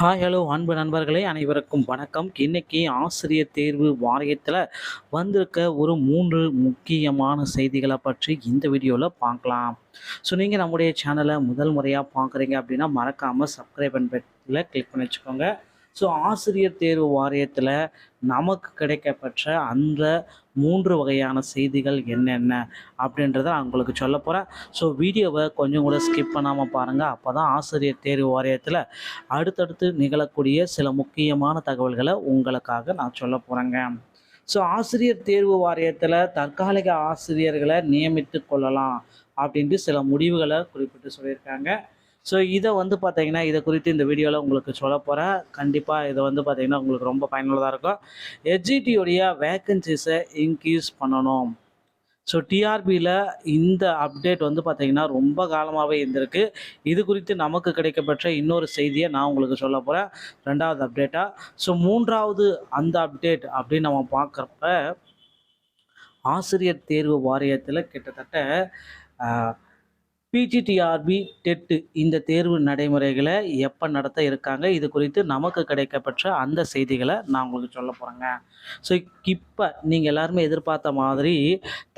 Hi hello அன்பு நண்பர்களே அனைவருக்கும் வணக்கம். இன்னைக்கு ஆசிரியர் தேர்வு வாரியத்தில் வந்திருக்க ஒரு மூன்று முக்கியமான செய்திகளை பற்றி இந்த வீடியோவில் பார்க்கலாம். ஸோ நீங்கள் நம்முடைய சேனலை முதல் முறையாக பார்க்குறீங்க அப்படின்னா மறக்காமல் சப்ஸ்கிரைப் பண்ண பட்டில் கிளிக் பண்ணி வச்சுக்கோங்க. ஸோ ஆசிரியர் தேர்வு வாரியத்தில் நமக்கு கிடைக்கப்பெற்ற அந்த மூன்று வகையான செய்திகள் என்னென்ன அப்படின்றத நான் உங்களுக்கு சொல்ல போகிறேன் ஸோ வீடியோவை கொஞ்சம் கூட ஸ்கிப் பண்ணாமல் பாருங்கள் அப்போ தான் ஆசிரியர் தேர்வு வாரியத்தில் அடுத்தடுத்து நிகழக்கூடிய சில முக்கியமான தகவல்களை உங்களுக்காக நான் சொல்ல போகிறேங்க ஸோ ஆசிரியர் தேர்வு வாரியத்தில் தற்காலிக ஆசிரியர்களை நியமித்து கொள்ளலாம் அப்படின்ட்டு சில முடிவுகளை குறிப்பிட்டு சொல்லியிருக்காங்க. ஸோ இதை வந்து பார்த்தீங்கன்னா இதை குறித்து இந்த வீடியோவில் உங்களுக்கு சொல்ல போகிறேன் கண்டிப்பாக இதை வந்து பார்த்தீங்கன்னா உங்களுக்கு ரொம்ப பயனுள்ளதாக இருக்கும். எஜிடியோடைய வேக்கன்சிஸை இன்க்ரீஸ் பண்ணணும். ஸோ டிஆர்பியில் இந்த அப்டேட் வந்து பார்த்தீங்கன்னா ரொம்ப காலமாகவே இருந்திருக்கு. இது குறித்து நமக்கு கிடைக்கப்பெற்ற இன்னொரு செய்தியை நான் உங்களுக்கு சொல்ல போகிறேன் ரெண்டாவது அப்டேட்டாக ஸோ மூன்றாவது அந்த அப்டேட் அப்படின்னு நம்ம பார்க்குறப்ப ஆசிரியர் தேர்வு வாரியத்தில் கிட்டத்தட்ட பிஜிடிஆர்பி டெட்டு இந்த தேர்வு நடைமுறைகளை எப்போ நடத்த இருக்காங்க இது குறித்து நமக்கு கிடைக்கப்பெற்ற அந்த செய்திகளை நான் உங்களுக்கு சொல்ல போகிறேங்க ஸோ இப்போ நீங்கள் எல்லாருமே எதிர்பார்த்த மாதிரி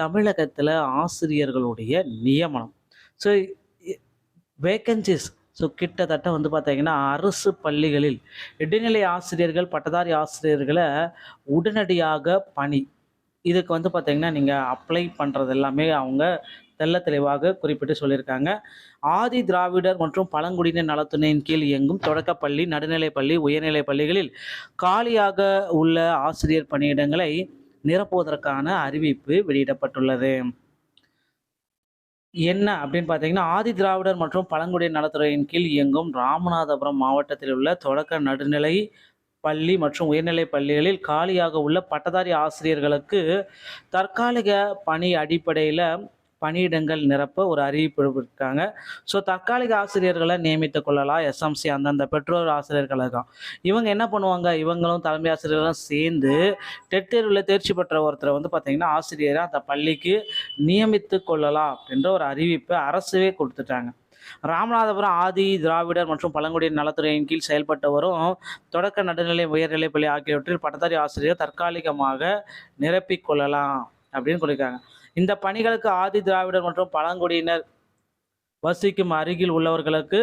தமிழகத்தில் ஆசிரியர்களுடைய நியமனம். ஸோ வேக்கன்சிஸ் ஸோ கிட்டத்தட்ட வந்து பார்த்தீங்கன்னா அரசு பள்ளிகளில் இடைநிலை ஆசிரியர்கள் பட்டதாரி ஆசிரியர்களை உடனடியாக பணி. இதுக்கு வந்து பார்த்தீங்கன்னா நீங்கள் அப்ளை பண்ணுறது எல்லாமே அவங்க தெல்ல தெளிவாக குறிப்பிட்டு சொல்லியிருக்காங்க. ஆதி திராவிடர் மற்றும் பழங்குடியினர் நலத்துறையின் கீழ் இயங்கும் தொடக்கப்பள்ளி நடுநிலைப்பள்ளி உயர்நிலைப் பள்ளிகளில் காலியாக உள்ள ஆசிரியர் பணியிடங்களை நிரப்புவதற்கான அறிவிப்பு வெளியிடப்பட்டுள்ளது. என்ன அப்படின்னு பார்த்தீங்கன்னா ஆதி திராவிடர் மற்றும் பழங்குடியினர் நலத்துறையின் கீழ் இயங்கும் ராமநாதபுரம் மாவட்டத்தில் உள்ள தொடக்க நடுநிலை பள்ளி மற்றும் உயர்நிலை பள்ளிகளில் காலியாக உள்ள பட்டதாரி ஆசிரியர்களுக்கு தற்காலிக பணி அடிப்படையில் பணியிடங்கள் நிரப்ப ஒரு அறிவிப்பு இருக்காங்க ஸோ தற்காலிக ஆசிரியர்களை நியமித்துக் கொள்ளலாம். எஸ்எம்சி அந்தந்த பெற்றோர் ஆசிரியர்களுக்கும் இவங்க என்ன பண்ணுவாங்க? இவங்களும் தலைமை ஆசிரியர்களும் சேர்ந்து டெட் தேர்வில் தேர்ச்சி பெற்ற ஒருத்தரை வந்து பார்த்திங்கன்னா ஆசிரியரை அந்த பள்ளிக்கு நியமித்து கொள்ளலாம் அப்படின்ற ஒரு அறிவிப்பை அரசுவே கொடுத்துட்டாங்க. ராமநாதபுரம் ஆதி திராவிடர் மற்றும் பழங்குடியினர் நலத்துறையின் கீழ் செயல்பட்டு வரும் தொடக்க நடுநிலை உயர்நிலைப்பள்ளி ஆகியவற்றில் பட்டதாரி ஆசிரியர் தற்காலிகமாக நிரப்பிக் கொள்ளலாம் அப்படின்னு கொடுக்காங்க இந்த பணிகளுக்கு ஆதி திராவிடர் மற்றும் பழங்குடியினர் வசிக்கும் அருகில் உள்ளவர்களுக்கு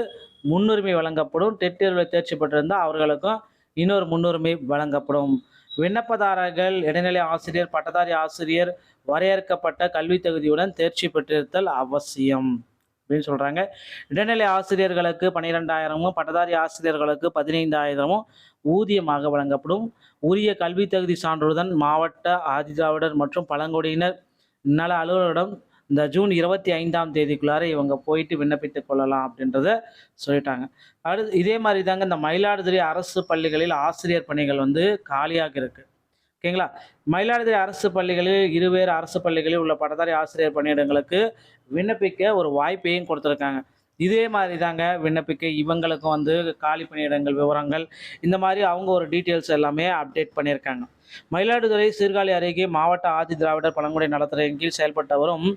முன்னுரிமை வழங்கப்படும். டெட் தேர்வில் தேர்ச்சி பெற்றிருந்தால் அவர்களுக்கும் இன்னொரு முன்னுரிமை வழங்கப்படும். விண்ணப்பதாரர்கள் இடைநிலை ஆசிரியர் பட்டதாரி ஆசிரியர் வரையறுக்கப்பட்ட கல்வி தகுதியுடன் தேர்ச்சி பெற்றிருத்தல் அவசியம் அப்படின்னு சொல்கிறாங்க இடைநிலை ஆசிரியர்களுக்கு பன்னிரெண்டாயிரமும் பட்டதாரி ஆசிரியர்களுக்கு பதினைந்தாயிரமும் ஊதியமாக வழங்கப்படும். உரிய கல்வி தகுதி சான்றுடன் மாவட்ட ஆதிதிராவிடர் மற்றும் பழங்குடியினர் நல அலுவலரிடம் இந்த ஜூன் இருபத்தி ஐந்தாம் தேதிக்குள்ளார இவங்க போயிட்டு விண்ணப்பித்துக் கொள்ளலாம் அப்படின்றத சொல்லிட்டாங்க. அடுத்து இதே மாதிரி தாங்க இந்த மயிலாடுதுறை அரசு பள்ளிகளில் ஆசிரியர் பணிகள் வந்து காலியாக இருக்கு. ஓகேங்களா? மயிலாடுதுறை அரசு பள்ளிகளில் இருவேறு அரசு பள்ளிகளில் உள்ள பட்டதாரி ஆசிரியர் பணியிடங்களுக்கு விண்ணப்பிக்க ஒரு வாய்ப்பையும் கொடுத்துருக்காங்க. இதே மாதிரி தாங்க விண்ணப்பிக்க இவங்களுக்கும் வந்து காலி பணியிடங்கள் விவரங்கள் இந்த மாதிரி அவங்க ஒரு டீட்டெயில்ஸ் எல்லாமே அப்டேட் பண்ணியிருக்காங்க. மயிலாடுதுறை சீர்காழி அருகே மாவட்ட ஆதி திராவிடர் பழங்குடி நலத்துறையின் கீழ் செயல்பட்டு வரும்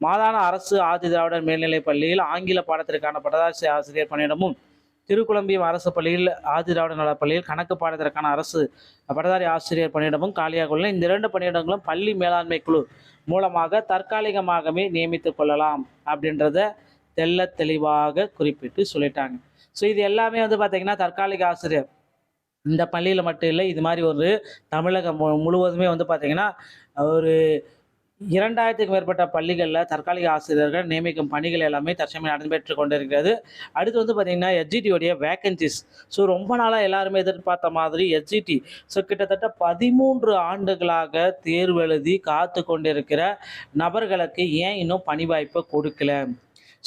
மாதான அரசு ஆதி திராவிடர் மேல்நிலைப் பள்ளியில் ஆங்கில பாடத்திற்கான பட்டதாரி ஆசிரியர் பணியிடமும் திருக்குழம்பியம் அரசு பள்ளியில் ஆதி திராவிடர் நலப் பள்ளியில் கணக்கு பாடத்திற்கான அரசு பட்டதாரி ஆசிரியர் பணியிடமும் காலியாக உள்ள இந்த இரண்டு பணியிடங்களும் பள்ளி மேலாண்மை குழு மூலமாக தற்காலிகமாகவே நியமித்துக் கொள்ளலாம் அப்படின்றத தெல்ல தெளிவாக குறிப்பிட்டு சொல்லிட்டாங்க. ஸோ இது எல்லாமே வந்து பார்த்திங்கன்னா தற்காலிக ஆசிரியர். இந்த பள்ளியில் மட்டும் இல்லை இது மாதிரி ஒரு தமிழகம் மு முழுவதுமே வந்து பார்த்திங்கன்னா ஒரு இரண்டாயிரத்துக்கும் மேற்பட்ட பள்ளிகளில் தற்காலிக ஆசிரியர்கள் நியமிக்கும் பணிகள் எல்லாமே தற்சமயம் நடைபெற்று கொண்டிருக்கிறது. அடுத்து வந்து பார்த்திங்கன்னா எஸ்ஜிடியோடைய வேக்கன்சிஸ் ஸோ ரொம்ப நாளாக எல்லாருமே எதிர்பார்த்த மாதிரி எஸ்ஜிடி ஸோ கிட்டத்தட்ட பதிமூன்று ஆண்டுகளாக தேர்வு எழுதி காத்து கொண்டிருக்கிற நபர்களுக்கு ஏன் இன்னும் பணி வாய்ப்பை கொடுக்கல?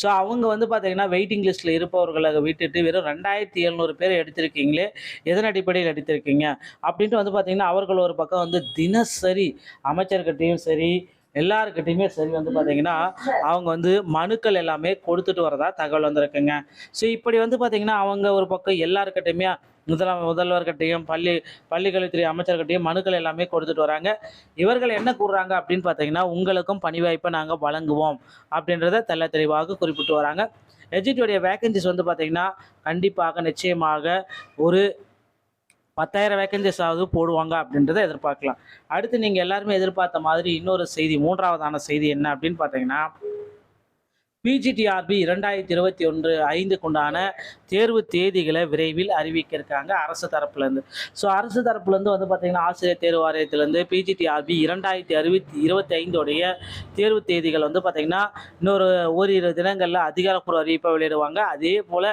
ஸோ அவங்க வந்து பார்த்தீங்கன்னா வெயிட்டிங் லிஸ்ட்டில் இருப்பவர்களை விட்டுட்டு வெறும் ரெண்டாயிரத்தி எழுநூறு பேர் எடுத்திருக்கீங்களே எதன் அடிப்படையில் எடுத்திருக்கீங்க? அப்படின்ட்டு வந்து பார்த்திங்கன்னா அவர்கள் ஒரு பக்கம் வந்து தினசரி அமைச்சர்கிட்டையும் சரி எல்லாருக்கிட்டையுமே சரி வந்து பார்த்தீங்கன்னா அவங்க வந்து மனுக்கள் எல்லாமே கொடுத்துட்டு வரதா தகவல் வந்திருக்குங்க. ஸோ இப்படி வந்து பார்த்தீங்கன்னா அவங்க ஒரு பக்கம் எல்லாருக்கிட்டையுமே முதல முதல்வர்கிட்டையும் பள்ளி பள்ளிக்கல்வித்துறை அமைச்சர்கிட்டையும் மனுக்கள் எல்லாமே கொடுத்துட்டு வராங்க. இவர்கள் என்ன கூறுறாங்க அப்படின்னு பார்த்தீங்கன்னா உங்களுக்கும் பணி வாய்ப்பை நாங்கள் வழங்குவோம் அப்படின்றத தெல்ல தெளிவாக குறிப்பிட்டு வராங்க. எஜிடியோடைய வேகன்சிஸ் வந்து பார்த்தீங்கன்னா கண்டிப்பாக நிச்சயமாக ஒரு பத்தாயிரம் வேக்கன்சிஸ் ஆகுது போடுவாங்க அப்படின்றத எதிர்பார்க்கலாம். அடுத்து நீங்கள் எல்லாருமே எதிர்பார்த்த மாதிரி இன்னொரு செய்தி மூன்றாவதான செய்தி என்ன அப்படின்னு பார்த்தீங்கன்னா பிஜிடிஆர்பி இரண்டாயிரத்தி இருபத்தி ஒன்று ஐந்துக்குண்டான தேர்வு தேதிகளை விரைவில் அறிவிக்க இருக்காங்க அரசு தரப்புலேருந்து. ஸோ அரசு தரப்புலேருந்து வந்து பார்த்திங்கன்னா ஆசிரியர் தேர்வு வாரியத்திலேருந்து பிஜிடிஆர்பி இரண்டாயிரத்தி அறுபத்தி இருபத்தி ஐந்தோடைய தேர்வு தேதிகள் வந்து பார்த்திங்கன்னா இன்னொரு ஓரிரு தினங்களில் அதிகாரப்பூர்வ அறிவிப்பை வெளியிடுவாங்க. அதே போல்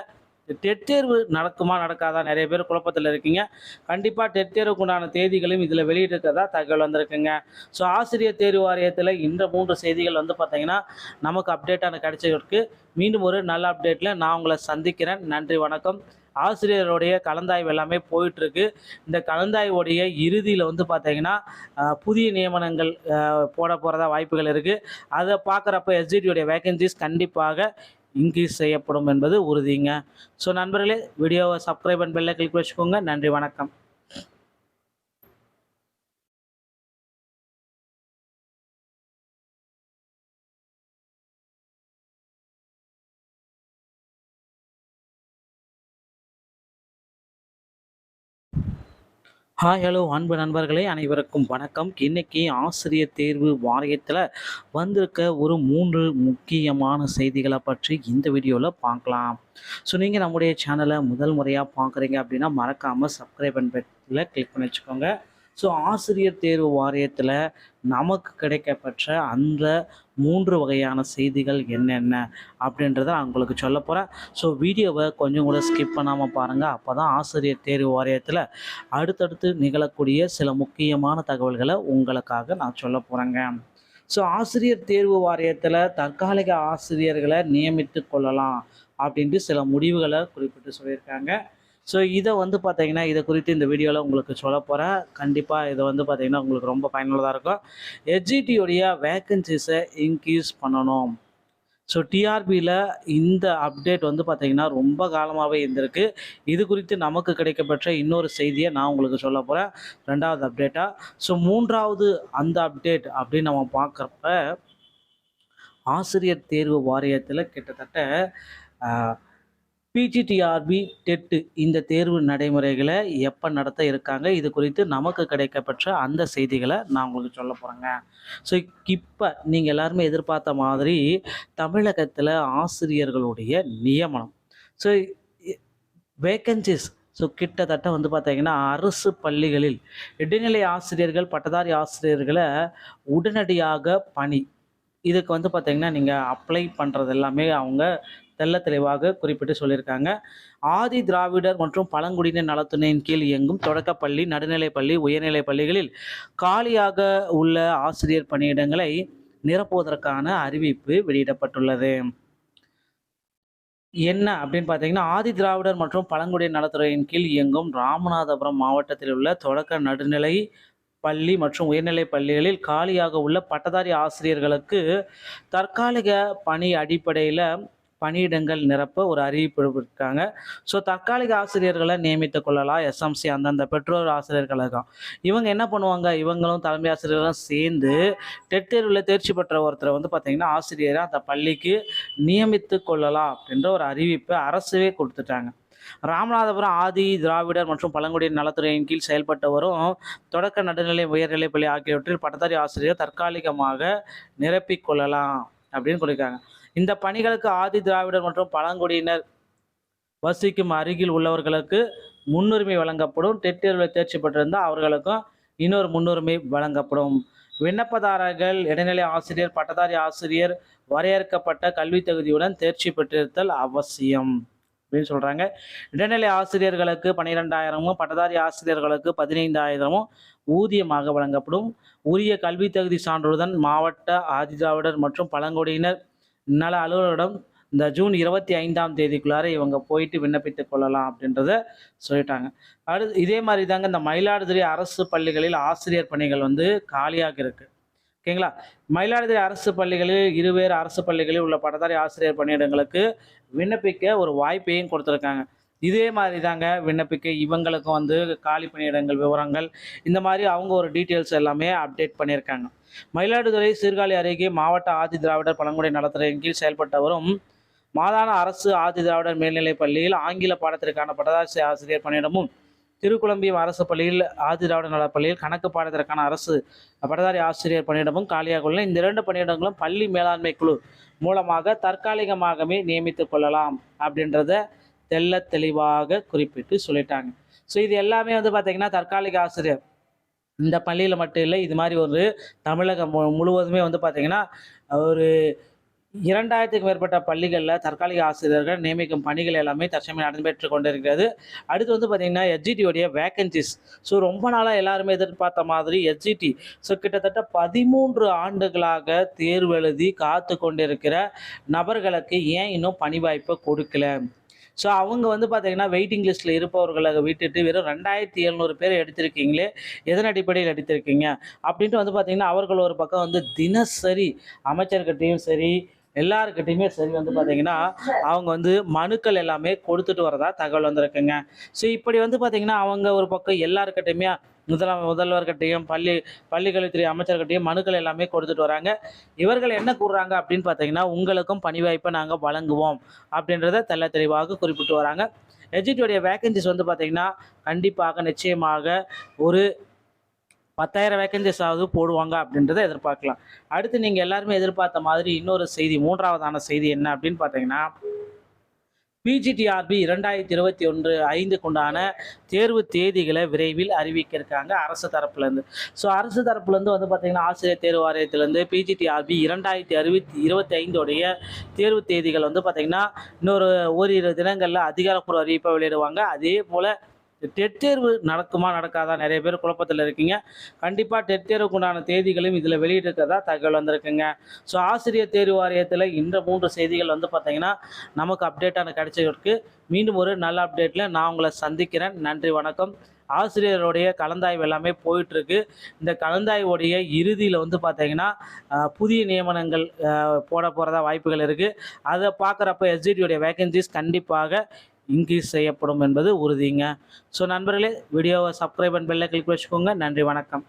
டெட் தேர்வு நடக்குமா நடக்காதா? நிறைய பேர் குழப்பத்தில் இருக்கீங்க. கண்டிப்பாக டெட் தேர்வுக்கு உண்டான தேதிகளும் இதில் வெளியிட்டிருக்கிறதா தகவல் வந்திருக்குங்க. ஸோ ஆசிரியர் தேர்வு வாரியத்தில் இந்த மூன்று செய்திகள் வந்து பார்த்தீங்கன்னா நமக்கு அப்டேட்டான கிடைச்சிருக்கு. மீண்டும் ஒரு நல்ல அப்டேட்டில் நான் உங்களை சந்திக்கிறேன். நன்றி வணக்கம். ஆசிரியருடைய கலந்தாய்வு எல்லாமே போயிட்டுருக்கு. இந்த கலந்தாய்வுடைய இறுதியில் வந்து பார்த்தீங்கன்னா புதிய நியமனங்கள் போட போகிறதா வாய்ப்புகள் இருக்குது அதை பார்க்குறப்ப எஸ்ஜிடியுடைய வேகன்சிஸ் கண்டிப்பாக இன்க்ரீஸ் செய்யப்படும் என்பது உறுதிங்க. ஸோ நண்பர்களே வீடியோவை சப்ஸ்கிரைப் அண்ட் பெல்லை கிளிக் வச்சுக்கோங்க. நன்றி வணக்கம். ஹாய் ஹலோ அன்பு நண்பர்களே அனைவருக்கும் வணக்கம். இன்னைக்கு ஆசிரியர் தேர்வு வாரியத்தில் வந்திருக்க ஒரு மூன்று முக்கியமான செய்திகளை பற்றி இந்த வீடியோவில் பார்க்கலாம். ஸோ நீங்கள் நம்முடைய சேனலை முதல் முறையாக பார்க்குறீங்க அப்படின்னா மறக்காமல் சப்ஸ்கிரைப் அண்ட் பெட்டில் கிளிக் பண்ணி வச்சுக்கோங்க. ஸோ ஆசிரியர் தேர்வு வாரியத்தில் நமக்கு கிடைக்கப்பெற்ற அந்த மூன்று வகையான செய்திகள் என்னென்ன அப்படின்றத நான் உங்களுக்கு சொல்ல போகிறேன் ஸோ வீடியோவை கொஞ்சம் கூட ஸ்கிப் பண்ணாமல் பாருங்கள் அப்போ தான் ஆசிரியர் தேர்வு வாரியத்தில் அடுத்தடுத்து நிகழக்கூடிய சில முக்கியமான தகவல்களை உங்களுக்காக நான் சொல்ல போகிறேங்க ஸோ ஆசிரியர் தேர்வு வாரியத்தில் தற்காலிக ஆசிரியர்களை நியமித்து கொள்ளலாம் அப்படின்ட்டு சில முடிவுகளை குறிப்பிட்டு சொல்லியிருக்காங்க. ஸோ இதை வந்து பார்த்தீங்கன்னா இதை குறித்து இந்த வீடியோவில் உங்களுக்கு சொல்ல போகிறேன் கண்டிப்பாக இதை வந்து பார்த்தீங்கன்னா உங்களுக்கு ரொம்ப பயனுள்ளதாக இருக்கும். எஜிடியோடைய வேக்கன்சிஸை இன்க்ரீஸ் பண்ணணும். ஸோ டிஆர்பியில் இந்த அப்டேட் வந்து பார்த்திங்கன்னா ரொம்ப காலமாகவே இருந்திருக்கு. இது குறித்து நமக்கு கிடைக்கப்பெற்ற இன்னொரு செய்தியை நான் உங்களுக்கு சொல்ல போகிறேன் ரெண்டாவது அப்டேட்டாக ஸோ மூன்றாவது அந்த அப்டேட் அப்படின்னு நம்ம பார்க்குறப்ப ஆசிரியர் தேர்வு வாரியத்தில் கிட்டத்தட்ட பிஜிடிஆர்பி டெட்டு இந்த தேர்வு நடைமுறைகளை எப்போ நடத்த இருக்காங்க இது குறித்து நமக்கு கிடைக்கப்பெற்ற அந்த செய்திகளை நான் உங்களுக்கு சொல்ல போகிறேங்க ஸோ இப்போ நீங்கள் எல்லாருமே எதிர்பார்த்த மாதிரி தமிழகத்தில் ஆசிரியர்களுடைய நியமனம். ஸோ வேக்கன்சிஸ் ஸோ கிட்டத்தட்ட வந்து பார்த்தீங்கன்னா அரசு பள்ளிகளில் இடைநிலை ஆசிரியர்கள் பட்டதாரி ஆசிரியர்களை உடனடியாக பணி. இதுக்கு வந்து பார்த்தீங்கன்னா நீங்கள் அப்ளை பண்ணுறது எல்லாமே அவங்க தெல்ல தெளிவாக குறிப்பிட்டு சொல்லியிருக்காங்க. ஆதி திராவிடர் மற்றும் பழங்குடியினர் நலத்துறையின் கீழ் இயங்கும் தொடக்கப்பள்ளி நடுநிலைப்பள்ளி உயர்நிலைப் பள்ளிகளில் காலியாக உள்ள ஆசிரியர் பணியிடங்களை நிரப்புவதற்கான அறிவிப்பு வெளியிடப்பட்டுள்ளது. என்ன அப்படின்னு பார்த்தீங்கன்னா ஆதி திராவிடர் மற்றும் பழங்குடியினர் நலத்துறையின் கீழ் இயங்கும் ராமநாதபுரம் மாவட்டத்தில் உள்ள தொடக்க நடுநிலை பள்ளி மற்றும் உயர்நிலைப் பள்ளிகளில் காலியாக உள்ள பட்டதாரி ஆசிரியர்களுக்கு தற்காலிக பணி அடிப்படையில் பணியிடங்கள் நிரப்ப ஒரு அறிவிப்பு இருக்காங்க ஸோ தற்காலிக ஆசிரியர்களை நியமித்துக் கொள்ளலாம். எஸ்எம்சி அந்தந்த பெற்றோர் ஆசிரியர்களுக்கும் இவங்க என்ன பண்ணுவாங்க? இவங்களும் தலைமை ஆசிரியர்களும் சேர்ந்து டெட் தேர்வில் தேர்ச்சி பெற்ற ஒருத்தரை வந்து பார்த்தீங்கன்னா ஆசிரியரை அந்த பள்ளிக்கு நியமித்து கொள்ளலாம் அப்படின்ற ஒரு அறிவிப்பை அரசுவே கொடுத்துட்டாங்க. ராமநாதபுரம் ஆதி திராவிடர் மற்றும் பழங்குடியினர் நலத்துறையின் கீழ் செயல்பட்டு வரும் தொடக்க நடுநிலை உயர்நிலைப் பள்ளி ஆகியவற்றில் பட்டதாரி ஆசிரியர் தற்காலிகமாக நிரப்பிக்கொள்ளலாம் அப்படின்னு சொல்லியிருக்காங்க இந்த பணிகளுக்கு ஆதி திராவிடர் மற்றும் பழங்குடியினர் வசிக்கும் அருகில் உள்ளவர்களுக்கு முன்னுரிமை வழங்கப்படும். டெட் தேர்வில் தேர்ச்சி பெற்றிருந்தால் அவர்களுக்கும் இன்னொரு முன்னுரிமை வழங்கப்படும். விண்ணப்பதாரர்கள் இடைநிலை ஆசிரியர் பட்டதாரி ஆசிரியர் வரையறுக்கப்பட்ட கல்வி தகுதியுடன் தேர்ச்சி பெற்றிருத்தல் அவசியம் அப்படின்னு சொல்கிறாங்க இடைநிலை ஆசிரியர்களுக்கு பன்னிரெண்டாயிரமும் பட்டதாரி ஆசிரியர்களுக்கு பதினைந்தாயிரமும் ஊதியமாக வழங்கப்படும். உரிய கல்வி தகுதி சான்றுடன் மாவட்ட ஆதிதிராவிடர் மற்றும் பழங்குடியினர் நல அலுவலரிடம் இந்த ஜூன் இருபத்தி ஐந்தாம் தேதிக்குள்ளார இவங்க போயிட்டு விண்ணப்பித்துக் கொள்ளலாம் அப்படின்றத சொல்லிட்டாங்க. அடுத்து இதே மாதிரி தாங்க இந்த மயிலாடுதுறை அரசு பள்ளிகளில் ஆசிரியர் பணிகள் வந்து காலியாக இருக்கு. ஓகேங்களா? மயிலாடுதுறை அரசு பள்ளிகளில் இருவேறு அரசு பள்ளிகளில் உள்ள பட்டதாரி ஆசிரியர் பணியிடங்களுக்கு விண்ணப்பிக்க ஒரு வாய்ப்பையும் கொடுத்துருக்காங்க. இதே மாதிரி தாங்க விண்ணப்பிக்க இவங்களுக்கும் வந்து காலி பணியிடங்கள் விவரங்கள் இந்த மாதிரி அவங்க ஒரு டீட்டெயில்ஸ் எல்லாமே அப்டேட் பண்ணியிருக்காங்க. மயிலாடுதுறை சீர்காழி அருகே மாவட்ட ஆதி திராவிடர் பழங்குடி நலத்துறையின் கீழ் செயல்பட்டு வரும் மாதான அரசு ஆதி திராவிடர் மேல்நிலைப் பள்ளியில் ஆங்கில பாடத்திற்கான பட்டதாசி ஆசிரியர் பணியிடமும் திருக்குழம்பியம் அரசு பள்ளியில் ஆதி திராவிடர் நல பள்ளியில் கணக்கு பாடத்திற்கான அரசு பட்டதாரி ஆசிரியர் பணியிடமும் காலியாக உள்ள இந்த இரண்டு பணியிடங்களும் பள்ளி மேலாண்மை குழு மூலமாக தற்காலிகமாகவே நியமித்துக் கொள்ளலாம் அப்படின்றத தெல்ல தெளிவாக குறிப்பிட்டு சொல்லிட்டாங்க. ஸோ இது எல்லாமே வந்து பார்த்திங்கன்னா தற்காலிக ஆசிரியர். இந்த பள்ளியில் மட்டும் இல்லை இது மாதிரி ஒரு தமிழகம் மு முழுவதுமே வந்து பார்த்திங்கன்னா ஒரு இரண்டாயிரத்துக்கு மேற்பட்ட பள்ளிகளில் தற்காலிக ஆசிரியர்கள் நியமிக்கும் பணிகள் எல்லாமே தற்சமயம் நடைபெற்று கொண்டிருக்கிறது. அடுத்து வந்து பார்த்திங்கன்னா எஸ்ஜிடியோடைய வேக்கன்சிஸ் ஸோ ரொம்ப நாளாக எல்லாருமே எதிர்பார்த்த மாதிரி எஸ்ஜிடி ஸோ கிட்டத்தட்ட பதிமூன்று ஆண்டுகளாக தேர்வு எழுதி காத்து கொண்டிருக்கிற நபர்களுக்கு ஏன் இன்னும் பணி வாய்ப்பை கொடுக்கல? ஸோ அவங்க வந்து பார்த்தீங்கன்னா வெயிட்டிங் லிஸ்ட்டில் இருப்பவர்களை விட்டுட்டு வெறும் ரெண்டாயிரத்தி எழுநூறு பேர் எடுத்திருக்கீங்களே எதன் அடிப்படையில் எடுத்திருக்கீங்க? அப்படின்ட்டு வந்து பார்த்தீங்கன்னா அவர்கள் ஒரு பக்கம் வந்து தினசரி அமைச்சர்கிட்டையும் சரி எல்லாருக்கிட்டையுமே சரி வந்து பார்த்தீங்கன்னா அவங்க வந்து மனுக்கள் எல்லாமே கொடுத்துட்டு வரதா தகவல் வந்திருக்குங்க. ஸோ இப்படி வந்து பார்த்தீங்கன்னா அவங்க ஒரு பக்கம் எல்லாருக்கிட்டையுமே முதலாம் முதல்வர்கிட்டையும் பள்ளி பள்ளிக்கல்வித்துறை அமைச்சர்கிட்டையும் மனுக்கள் எல்லாமே கொடுத்துட்டு வராங்க. இவர்கள் என்ன கூறுறாங்க அப்படின்னு பார்த்தீங்கன்னா உங்களுக்கும் பணி வாய்ப்பை நாங்கள் வழங்குவோம் அப்படின்றத தெல்ல தெளிவாக குறிப்பிட்டு வராங்க. எஜிடியோடைய வேகன்சிஸ் வந்து பார்த்தீங்கன்னா கண்டிப்பாக நிச்சயமாக ஒரு பத்தாயிரம் வேக்கன்சிஸ் ஆகுது போடுவாங்க அப்படின்றத எதிர்பார்க்கலாம். அடுத்து நீங்கள் எல்லாருமே எதிர்பார்த்த மாதிரி இன்னொரு செய்தி மூன்றாவதான செய்தி என்ன அப்படின்னு பார்த்தீங்கன்னா பிஜிடிஆர்பி இரண்டாயிரத்தி இருபத்தி ஒன்று ஐந்துக்குண்டான தேர்வு தேதிகளை விரைவில் அறிவிக்க இருக்காங்க அரசு தரப்புலேருந்து ஸோ அரசு தரப்புலேருந்து வந்து பார்த்திங்கன்னா ஆசிரியர் தேர்வு வாரியத்திலேருந்து பிஜிடிஆர்பி இரண்டாயிரத்தி அறுபத்தி இருபத்தி ஐந்தோடைய தேர்வு தேதிகள் வந்து பார்த்திங்கன்னா இன்னொரு ஓரிரு தினங்களில் அதிகாரப்பூர்வ அறிவிப்பை வெளியிடுவாங்க. அதே போல் டெட் தேர்வு நடக்குமா நடக்காதா? நிறைய பேர் குழப்பத்தில் இருக்கீங்க. கண்டிப்பாக டெட் தேர்வுக்குண்டான தேதிகளும் இதில் வெளியிட்டிருக்கிறதா தகவல் வந்திருக்குங்க. ஸோ ஆசிரியர் தேர்வு வாரியத்தில் இந்த மூன்று செய்திகள் வந்து பார்த்தீங்கன்னா நமக்கு அப்டேட்டான கிடைச்சிருக்கு. மீண்டும் ஒரு நல்ல அப்டேட்டில் நான் உங்களை சந்திக்கிறேன். நன்றி வணக்கம். ஆசிரியருடைய கலந்தாய்வு எல்லாமே போயிட்டுருக்கு. இந்த கலந்தாய்வுடைய இறுதியில் வந்து பார்த்தீங்கன்னா புதிய நியமனங்கள் போட போகிறதா வாய்ப்புகள் இருக்குது அதை பார்க்குறப்ப எஸ்ஜிடியுடைய வேகன்சிஸ் கண்டிப்பாக இன்க்ரீஸ் செய்யப்படும் என்பது உறுதிங்க. ஸோ நண்பர்களே வீடியோவை சப்ஸ்கிரைப் அண்ட் பெல்லை கிளிக் வச்சுக்கோங்க. நன்றி வணக்கம்.